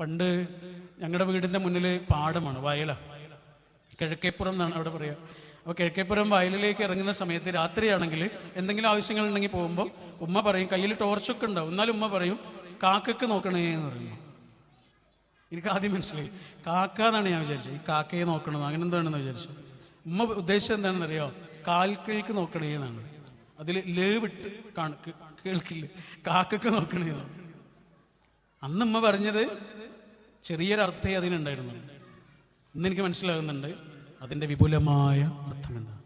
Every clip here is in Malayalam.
പണ്ട് ഞങ്ങളുടെ വീടിന്റെ മുന്നിൽ പാടമാണ് വയല. കിഴക്കേപ്പുറം എന്നാണ് അവിടെ പറയുക അപ്പോൾ കിഴക്കേപ്പുറം വയലിലേക്ക് ഇറങ്ങുന്ന സമയത്ത് രാത്രിയാണെങ്കിൽ എന്തെങ്കിലും ആവശ്യങ്ങൾ ഉണ്ടെങ്കിൽ പോകുമ്പോൾ ഉമ്മ പറയും കയ്യിൽ ടോർച്ചൊക്കെ ഉണ്ടാവും എന്നാലും ഉമ്മ പറയും കാക്കക്ക് നോക്കണേ എന്ന് പറയുന്നു എനിക്ക് ആദ്യം മനസ്സിലായി. കാക്ക എന്നാണ് ഞാൻ വിചാരിച്ചത്. ഈ കാക്കയെ നോക്കണം അങ്ങനെ എന്താണെന്ന് വിചാരിച്ചു. ഉമ്മ ഉദ്ദേശം എന്താണെന്ന് അറിയോ കാൽക്കൾക്ക് നോക്കണേ എന്നാണ്. അതിൽ ലേവ് ഇട്ട് കാണ- കേൾക്കില്ല? കാക്കക്ക് നോക്കണേ എന്നാണ് അന്ന് ഉമ്മ പറഞ്ഞത് ചെറിയൊരർത്ഥേ അതിനുണ്ടായിരുന്നു. ഇന്ന് എനിക്ക് മനസ്സിലാകുന്നുണ്ട് അതിന്റെ വിപുലമായ അർത്ഥം എന്താണ്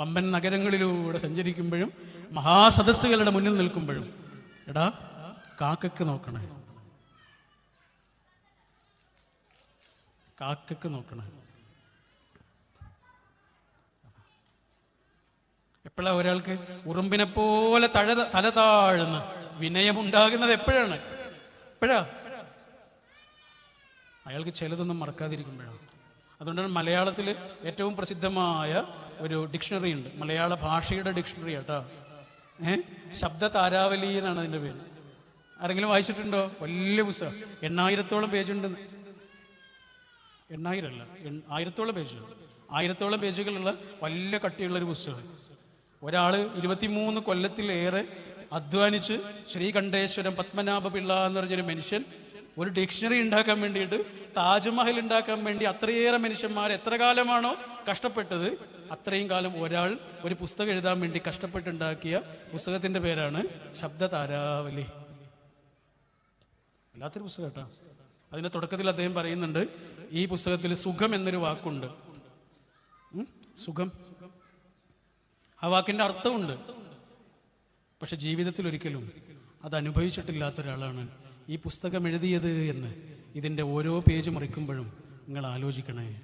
വമ്പൻ നഗരങ്ങളിലൂടെ സഞ്ചരിക്കുമ്പോഴും മഹാസദസ്സുകളുടെ മുന്നിൽ നിൽക്കുമ്പോഴും എടാ കാക്കക്ക് നോക്കണേ. കാക്കക്ക് നോക്കണേ. എപ്പോഴാ ഒരാൾക്ക് ഉറുമ്പിനെ പോലെ തഴ തല താഴ്ന്ന് വിനയമുണ്ടാകുന്നത് എപ്പോഴാണ്? എപ്പോഴാ? അയാൾക്ക് ചിലതൊന്നും മറക്കാതിരിക്കുമ്പോഴാണ് അതുകൊണ്ടാണ് മലയാളത്തിൽ ഏറ്റവും പ്രസിദ്ധമായ ഒരു ഡിക്ഷണറി ഉണ്ട്. മലയാള ഭാഷയുടെ ഡിക്ഷണറി കേട്ടോ ഏ? ശബ്ദ താരാവലി എന്നാണ് അതിന്റെ പേര്. ആരെങ്കിലും വായിച്ചിട്ടുണ്ടോ? വലിയ പുസ്തകം. എണ്ണായിരത്തോളം പേജുണ്ട്. എണ്ണായിരം അല്ല ആയിരത്തോളം പേജുകൾ ആയിരത്തോളം പേജുകളുള്ള വലിയ കട്ടിയുള്ള ഒരു പുസ്തകം. ഒരാൾ ഇരുപത്തിമൂന്ന് കൊല്ലത്തിലേറെ അധ്വാനിച്ച് ശ്രീകണ്ഠേശ്വരം പത്മനാഭ പിള്ള എന്ന് പറഞ്ഞൊരു മനുഷ്യൻ ഒരു ഡിക്ഷണറി ഉണ്ടാക്കാൻ വേണ്ടിയിട്ട് താജ്മഹൽ ഉണ്ടാക്കാൻ വേണ്ടി അത്രയേറെ മനുഷ്യന്മാർ എത്ര കാലമാണോ കഷ്ടപ്പെട്ടത് അത്രയും കാലം ഒരാൾ ഒരു പുസ്തകം എഴുതാൻ വേണ്ടി കഷ്ടപ്പെട്ടുണ്ടാക്കിയ പുസ്തകത്തിന്റെ പേരാണ് ശബ്ദ താരാവലി വല്ലാത്തൊരു പുസ്തകം കേട്ടോ. അതിന്റെ തുടക്കത്തിൽ അദ്ദേഹം പറയുന്നുണ്ട് ഈ പുസ്തകത്തിൽ സുഖം എന്നൊരു വാക്കുണ്ട്. സുഖം. ആ വാക്കിന്റെ അർത്ഥമുണ്ട്. പക്ഷെ ജീവിതത്തിൽ ഒരിക്കലും അത് അനുഭവിച്ചിട്ടില്ലാത്ത ഒരാളാണ്. ഈ പുസ്തകം എഴുതിയത് എന്ന് ഇതിന്റെ ഓരോ പേജ് മറിക്കുമ്പോഴും നിങ്ങൾ ആലോചിക്കണേ.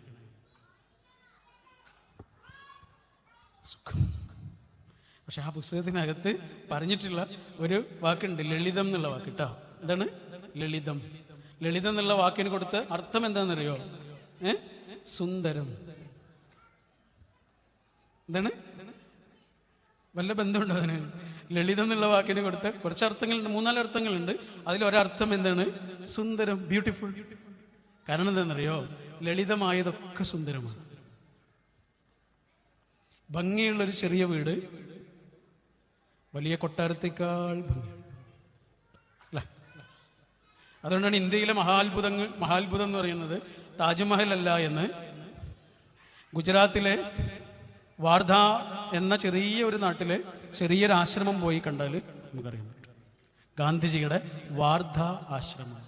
പക്ഷെ ആ പുസ്തകത്തിനകത്ത് പറഞ്ഞിട്ടുള്ള ഒരു വാക്കുണ്ട് ലളിതം എന്നുള്ള വാക്ക് കേട്ടോ. എന്താണ്? ലളിതം. ലളിതം എന്നുള്ള വാക്കിന് കൊടുത്ത് അർത്ഥം എന്താണെന്നറിയോ? ഏ? സുന്ദരം. എന്താണ്? വല്ല ബന്ധമുണ്ടോ അതിന്? ലളിതം എന്നുള്ള വാക്കിന് കൊടുത്ത കുറച്ച് അർത്ഥങ്ങളുണ്ട് മൂന്നാൽ അർത്ഥങ്ങളുണ്ട്. അതിലൊരർത്ഥം എന്താണ്? സുന്ദരം ബ്യൂട്ടിഫുൾ കാരണം എന്താണെന്നറിയോ? ലളിതമായതൊക്കെ സുന്ദരമാണ്. ഭംഗിയുള്ള ഒരു ചെറിയ വീട് വലിയ കൊട്ടാരത്തേക്കാൾ ഭംഗി. അതുകൊണ്ടാണ് ഇന്ത്യയിലെ മഹാത്ഭുതങ്ങൾ മഹാത്ഭുതം എന്ന് പറയുന്നത് താജ്മഹൽ അല്ല എന്ന്. ഗുജറാത്തിലെ വാർധ എന്ന ചെറിയ ഒരു നാട്ടിലെ ചെറിയൊരു ആശ്രമം പോയി കണ്ടാൽ നമുക്കറിയാൻ പറ്റും. ഗാന്ധിജിയുടെ വാർധ ആശ്രമം.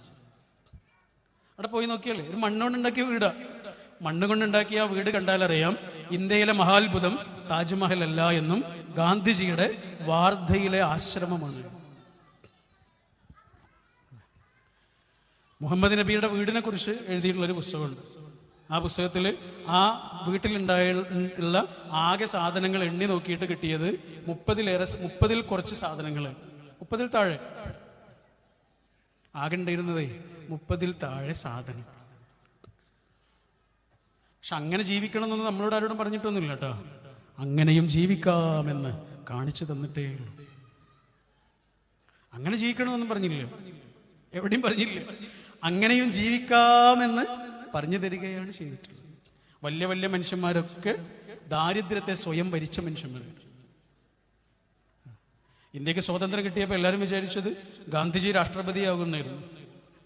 അവിടെ പോയി നോക്കിയാലേ ഒരു മണ്ണുകൊണ്ടുണ്ടാക്കിയ വീടാ. മണ്ണ് കൊണ്ടുണ്ടാക്കിയ ആ വീട് കണ്ടാലറിയാം ഇന്ത്യയിലെ മഹാത്ഭുതം താജ്മഹൽ അല്ല എന്നും ഗാന്ധിജിയുടെ വാർധയിലെ ആശ്രമമാണ്. മുഹമ്മദ് നബിയുടെ വീടിനെ കുറിച്ച് എഴുതിയിട്ടുള്ള ഒരു പുസ്തകമുണ്ട്. ആ പുസ്തകത്തിൽ ആ വീട്ടിലുണ്ടായ ഉള്ള ആകെ സാധനങ്ങൾ എണ്ണി നോക്കിയിട്ട് കിട്ടിയത് മുപ്പതിലേറെ മുപ്പതിൽ കുറച്ച് സാധനങ്ങൾ മുപ്പതിൽ താഴെ. ആകെ ഉണ്ടായിരുന്നതേ മുപ്പതിൽ താഴെ സാധനം. പക്ഷെ അങ്ങനെ ജീവിക്കണം എന്നൊന്നും നമ്മളോട് ആരോടും പറഞ്ഞിട്ടൊന്നുമില്ല കേട്ടോ. അങ്ങനെയും ജീവിക്കാമെന്ന് കാണിച്ചു തന്നിട്ടേ ഉള്ളൂ. അങ്ങനെ ജീവിക്കണമെന്നൊന്നും പറഞ്ഞില്ല. എവിടെയും പറഞ്ഞില്ല. അങ്ങനെയും ജീവിക്കാമെന്ന് പറഞ്ഞു തരികയാണ് ചെയ്തിട്ടുള്ളത്. വലിയ വലിയ മനുഷ്യന്മാരൊക്കെ ദാരിദ്ര്യത്തെ സ്വയം ഭരിച്ച മനുഷ്യന്മാർ ഇന്ത്യയ്ക്ക് സ്വാതന്ത്ര്യം കിട്ടിയപ്പോൾ എല്ലാവരും വിചാരിച്ചത് ഗാന്ധിജി രാഷ്ട്രപതിയാകുന്നായിരുന്നു.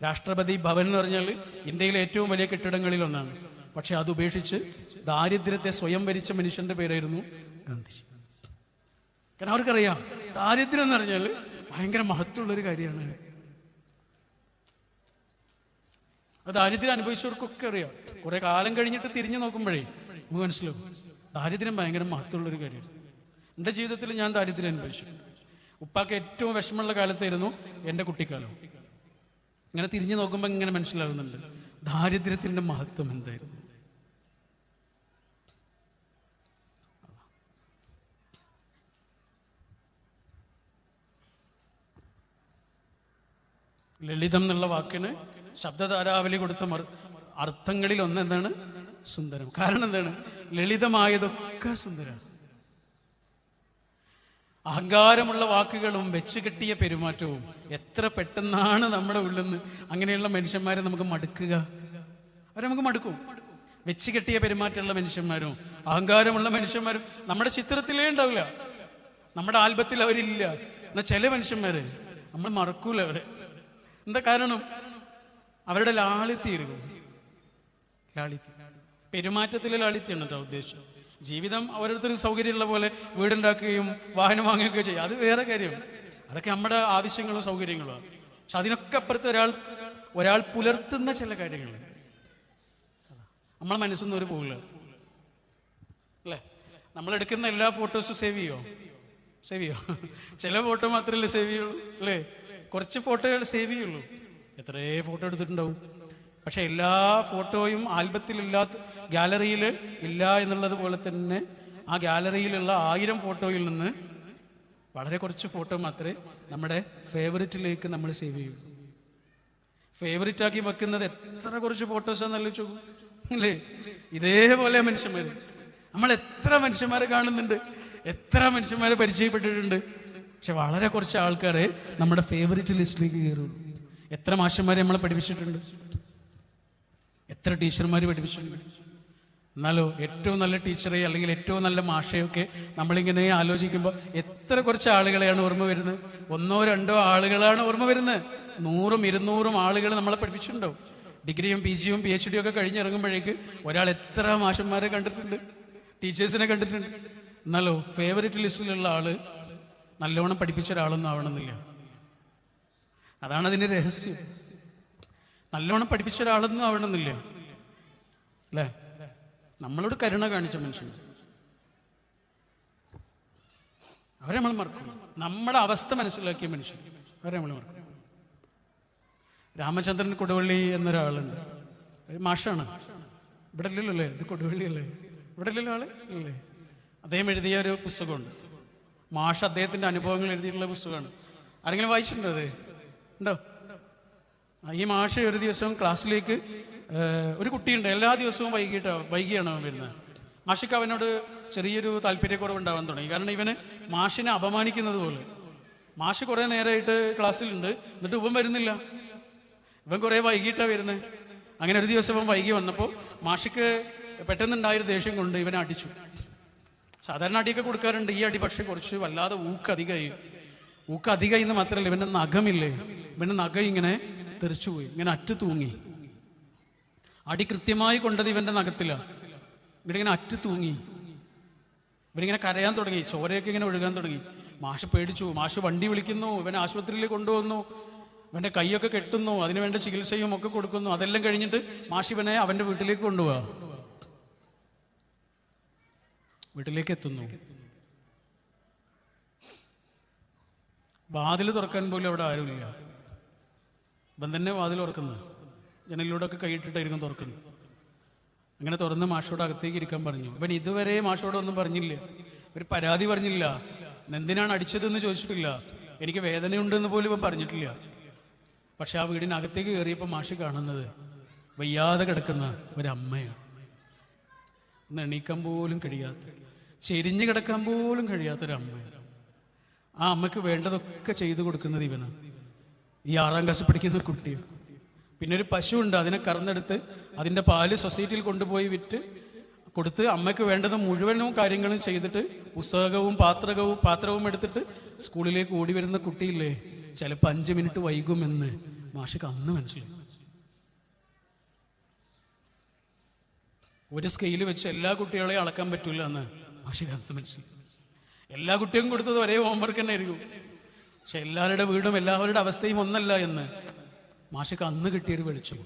രാഷ്ട്രപതി ഭവൻ എന്ന് പറഞ്ഞാൽ ഇന്ത്യയിലെ ഏറ്റവും വലിയ കെട്ടിടങ്ങളിൽ ഒന്നാണ്. പക്ഷെ അത് ഉപേക്ഷിച്ച് ദാരിദ്ര്യത്തെ സ്വയം ഭരിച്ച മനുഷ്യന്റെ പേരായിരുന്നു ഗാന്ധിജി. കാരണം അവർക്കറിയാം ദാരിദ്ര്യം എന്ന് പറഞ്ഞാൽ ഭയങ്കര മഹത്വമുള്ളൊരു കാര്യമാണ് അത് ദാരിദ്ര്യം അനുഭവിച്ചവർക്കൊക്കെ അറിയാം. കുറെ കാലം കഴിഞ്ഞിട്ട് തിരിഞ്ഞു നോക്കുമ്പോഴേ നമുക്ക് മനസ്സിലാവും. ദാരിദ്ര്യം ഭയങ്കര മഹത്വമുള്ളൊരു കാര്യമാണ്. എന്റെ ജീവിതത്തിൽ ഞാൻ ദാരിദ്ര്യം അനുഭവിച്ചു. ഉപ്പാക്ക് ഏറ്റവും വിഷമമുള്ള കാലത്തായിരുന്നു എന്റെ കുട്ടിക്കാലം. ഇങ്ങനെ തിരിഞ്ഞു നോക്കുമ്പോൾ ഇങ്ങനെ മനസ്സിലാകുന്നുണ്ട്. ദാരിദ്ര്യത്തിന്റെ മഹത്വം എന്തായിരുന്നു? ലളിതം എന്നുള്ള വാക്കിന് ശബ്ദധാരാവലി കൊടുത്ത മറു- അർത്ഥങ്ങളിൽ ഒന്ന് എന്താണ് സുന്ദരം. കാരണം എന്താണ്? ലളിതമായതൊക്കെ സുന്ദരമാണ് അഹങ്കാരമുള്ള വാക്കുകളും വെച്ച് കെട്ടിയ പെരുമാറ്റവും എത്ര പെട്ടെന്നാണ് നമ്മുടെ ഉള്ളിൽ നിന്ന് അങ്ങനെയുള്ള മനുഷ്യന്മാരെ നമുക്ക് മടുക്കുക? അവരെ നമുക്ക് മടുക്കും. വെച്ച് കെട്ടിയ പെരുമാറ്റമുള്ള മനുഷ്യന്മാരും അഹങ്കാരമുള്ള മനുഷ്യന്മാരും നമ്മുടെ ചിത്രത്തിലേ ഉണ്ടാവില്ല. നമ്മുടെ ആൽബത്തിൽ അവരില്ല. എന്നാൽ ചില മനുഷ്യന്മാര് നമ്മൾ മറക്കൂല അവരെ. എന്താ കാരണം? അവരുടെ ലാളിത്തീരുക ലാളിത്യം. പെരുമാറ്റത്തിലെ ലാളിത്യമാണ് കേട്ടോ ഉദ്ദേശം? ജീവിതം ഓരോരുത്തർക്ക് സൗകര്യമുള്ള പോലെ വീടുണ്ടാക്കുകയും വാഹനം വാങ്ങുകയൊക്കെ ചെയ്യും. അത് വേറെ കാര്യം. അതൊക്കെ നമ്മുടെ ആവശ്യങ്ങളും സൗകര്യങ്ങളും പക്ഷെ അതിനൊക്കെ അപ്പുറത്ത് ഒരാൾ ഒരാൾ പുലർത്തുന്ന ചില കാര്യങ്ങൾ. നമ്മളെ മനസ്സിൽ നിന്ന് ഒരു പോകില്ല അല്ലേ? നമ്മൾ എടുക്കുന്ന എല്ലാ ഫോട്ടോസും സേവ് ചെയ്യോ? സേവ് ചെയ്യോ? ചില ഫോട്ടോ മാത്രമല്ലേ സേവ് ചെയ്യുള്ളൂ അല്ലേ? കുറച്ച് ഫോട്ടോകൾ സേവ് ചെയ്യുള്ളൂ. എത്രയേ ഫോട്ടോ എടുത്തിട്ടുണ്ടാവും? പക്ഷെ എല്ലാ ഫോട്ടോയും ആൽബത്തിലില്ലാത്ത ഗാലറിയിൽ ഇല്ല എന്നുള്ളത് പോലെ തന്നെ ആ ഗാലറിയിലുള്ള ആയിരം ഫോട്ടോയിൽ നിന്ന് വളരെ കുറച്ച് ഫോട്ടോ മാത്രമേ നമ്മുടെ ഫേവററ്റിലേക്ക് നമ്മൾ സേവ് ചെയ്യൂ. ഫേവററ്റ് ആക്കി വെക്കുന്നത് എത്ര കുറച്ച് ഫോട്ടോസാന്നല്ലോ ചോദിക്കും അല്ലേ? ഇതേപോലെ മനുഷ്യന്മാർ നമ്മൾ എത്ര മനുഷ്യന്മാരെ കാണുന്നുണ്ട്? എത്ര മനുഷ്യന്മാരെ പരിചയപ്പെട്ടിട്ടുണ്ട്? പക്ഷെ വളരെ കുറച്ച് ആൾക്കാരെ നമ്മുടെ ഫേവററ്റ് ലിസ്റ്റിലേക്ക് കയറുള്ളൂ. എത്ര മാഷന്മാരെ നമ്മളെ പഠിപ്പിച്ചിട്ടുണ്ട്? എത്ര ടീച്ചർമാർ പഠിപ്പിച്ചിട്ടുണ്ട്? എന്നാലോ ഏറ്റവും നല്ല ടീച്ചറെ അല്ലെങ്കിൽ ഏറ്റവും നല്ല മാഷയൊക്കെ നമ്മളിങ്ങനെ ആലോചിക്കുമ്പോൾ എത്ര കുറച്ച് ആളുകളെയാണ് ഓർമ്മ വരുന്നത്? ഒന്നോ രണ്ടോ ആളുകളാണ് ഓർമ്മ വരുന്നത്. നൂറും ഇരുന്നൂറും ആളുകൾ നമ്മളെ പഠിപ്പിച്ചിട്ടുണ്ടോ? ഡിഗ്രിയും പി ജിയും പി എച്ച് ഡിയും ഒക്കെ കഴിഞ്ഞിറങ്ങുമ്പോഴേക്ക് ഒരാൾ എത്ര മാഷന്മാരെ കണ്ടിട്ടുണ്ട്? ടീച്ചേഴ്സിനെ കണ്ടിട്ടുണ്ട്. എന്നാലോ ഫേവററ്റ് ലിസ്റ്റിലുള്ള ആൾ നല്ലോണം പഠിപ്പിച്ച ഒരാളൊന്നും ആവണമെന്നില്ല. അതാണ് അതിന്റെ രഹസ്യം. നല്ലോണം പഠിപ്പിച്ച ഒരാളൊന്നും ആവണമെന്നില്ല. അല്ലേ? നമ്മളോട് കരുണ കാണിച്ച മനുഷ്യൻ. അവരെ നമ്മൾ മറക്കും. നമ്മുടെ അവസ്ഥ മനസ്സിലാക്കിയ മനുഷ്യൻ. അവരെ നമ്മൾ മറക്കും. രാമചന്ദ്രൻ കൊടുവള്ളി എന്നൊരാളുണ്ട്. മാഷാണ്. ഇവിടെ ഇല്ലല്ലോ അല്ലേ? ഇത് കൊടുവള്ളി അല്ലേ? ഇവിടെ ഇല്ലല്ലോ ആൾ? ഇല്ലേ അദ്ദേഹം എഴുതിയ ഒരു പുസ്തകമുണ്ട്. മാഷ് അദ്ദേഹത്തിന്റെ അനുഭവങ്ങൾ എഴുതിയിട്ടുള്ള പുസ്തകമാണ്. ആരെങ്കിലും വായിച്ചിട്ടുണ്ടോ അത്? ഉണ്ടോ? ഈ മാഷ് ഒരു ദിവസം ക്ലാസ്സിലേക്ക് ഒരു കുട്ടിയുണ്ട്. എല്ലാ ദിവസവും വൈകിട്ടോ വൈകിയാണ് അവൻ വരുന്നത്. മാഷിക്ക് അവനോട് ചെറിയൊരു താല്പര്യക്കുറവ് ഉണ്ടാവാൻ തുടങ്ങി. കാരണം ഇവന് മാഷിനെ അപമാനിക്കുന്നത് പോലെ. മാഷ് കുറെ നേരമായിട്ട് ക്ലാസ്സിലുണ്ട്. എന്നിട്ട് ഇവൻ വരുന്നില്ല. ഇവൻ കുറെ വൈകിട്ടാണ് വരുന്നത്. അങ്ങനെ ഒരു ദിവസം ഇവൻ വൈകി വന്നപ്പോൾ മാഷിക്ക് പെട്ടെന്നുണ്ടായൊരു ദേഷ്യം കൊണ്ട് ഇവനെ അടിച്ചു. സാധാരണ അടിയൊക്കെ കൊടുക്കാറുണ്ട്. ഈ അടി പക്ഷെ കുറച്ച് വല്ലാതെ ഊക്ക് അധികമായി. ഊക്ക് അധികം ഇന്ന് മാത്രമല്ല ഇവന്റെ നഖമില്ലേ ഇവന്റെ നഖം ഇങ്ങനെ തെറിച്ചുപോയി ഇങ്ങനെ അറ്റു തൂങ്ങി. അടി കൃത്യമായി കൊണ്ടത് ഇവന്റെ നഖത്തിലാണ് ഇങ്ങനെ അറ്റു തൂങ്ങി. ഇവനിങ്ങനെ കരയാൻ തുടങ്ങി ചോരയൊക്കെ ഇങ്ങനെ ഒഴുകാൻ തുടങ്ങി. മാഷ് പേടിച്ചു മാഷ് വണ്ടി വിളിക്കുന്നു ഇവനെ ആശുപത്രിയിൽ കൊണ്ടുവന്നു. ഇവന്റെ കൈയൊക്കെ കെട്ടുന്നു അതിന് വേണ്ട ചികിത്സയും ഒക്കെ കൊടുക്കുന്നു. അതെല്ലാം കഴിഞ്ഞിട്ട് മാഷ് ഇവനെ അവന്റെ വീട്ടിലേക്ക് കൊണ്ടുപോവാ. വീട്ടിലേക്ക് എത്തുന്നു. വാതിൽ തുറക്കാൻ പോലും അവിടെ ആരുമില്ല. ഇവൻ തന്നെ വാതിൽ തുറക്കുന്നത്. ജനലിലൂടെ ഒക്കെ കൈയിട്ടിട്ടായിരിക്കും തുറക്കുന്നത്. അങ്ങനെ തുറന്ന് മാഷോട് അകത്തേക്ക് ഇരിക്കാൻ പറഞ്ഞു. ഇവൻ ഇതുവരെ മാഷോട് ഒന്നും പറഞ്ഞില്ല. ഒരു പരാതി പറഞ്ഞില്ല. എന്തിനാണ് അടിച്ചതെന്ന് ചോദിച്ചിട്ടില്ല. എനിക്ക് വേദനയുണ്ടെന്ന് പോലും ഇവൻ പറഞ്ഞിട്ടില്ല. പക്ഷെ ആ വീടിനകത്തേക്ക് കയറിയപ്പോൾ മാഷി കാണുന്നത് വയ്യാതെ കിടക്കുന്ന ഒരമ്മയാണ്. ഒന്ന് എണീക്കാൻ പോലും കഴിയാത്ത ചെരിഞ്ഞു കിടക്കാൻ പോലും കഴിയാത്തൊരമ്മയാണ് ആ അമ്മയ്ക്ക് വേണ്ടതൊക്കെ ചെയ്തു കൊടുക്കുന്നത് ഇവനാണ് ഈ ആറാം ക്ലാസ് പഠിക്കുന്ന കുട്ടി. പിന്നെ ഒരു പശു ഉണ്ട് അതിനെ കറന്നെടുത്ത് അതിന്റെ പാൽ സൊസൈറ്റിയിൽ കൊണ്ടുപോയി വിറ്റ് കൊടുത്ത് അമ്മയ്ക്ക് വേണ്ടത് മുഴുവനും കാര്യങ്ങളും ചെയ്തിട്ട് പുസ്തകവും പാത്രകവും പാത്രവും എടുത്തിട്ട് സ്കൂളിലേക്ക് ഓടി വരുന്ന കുട്ടിയില്ലേ? ചിലപ്പോൾ അഞ്ച് മിനിറ്റ് വൈകുമെന്ന്. മാഷിക്ക് അന്ന് മനസ്സിലായി. ഒരു സ്കെയിൽ വെച്ച് എല്ലാ കുട്ടികളെയും അളക്കാൻ പറ്റില്ല എന്ന് മാഷിക്ക് അന്ന് മനസ്സിലായി. എല്ലാ കുട്ടിയും കൊടുത്തത് ഒരേ ഹോംവർക്ക് തന്നെ ആയിരിക്കും. പക്ഷെ എല്ലാവരുടെ വീടും എല്ലാവരുടെ അവസ്ഥയും ഒന്നല്ല എന്ന് മാഷക്ക് അന്ന് കിട്ടിയൊരു വെളിച്ചം.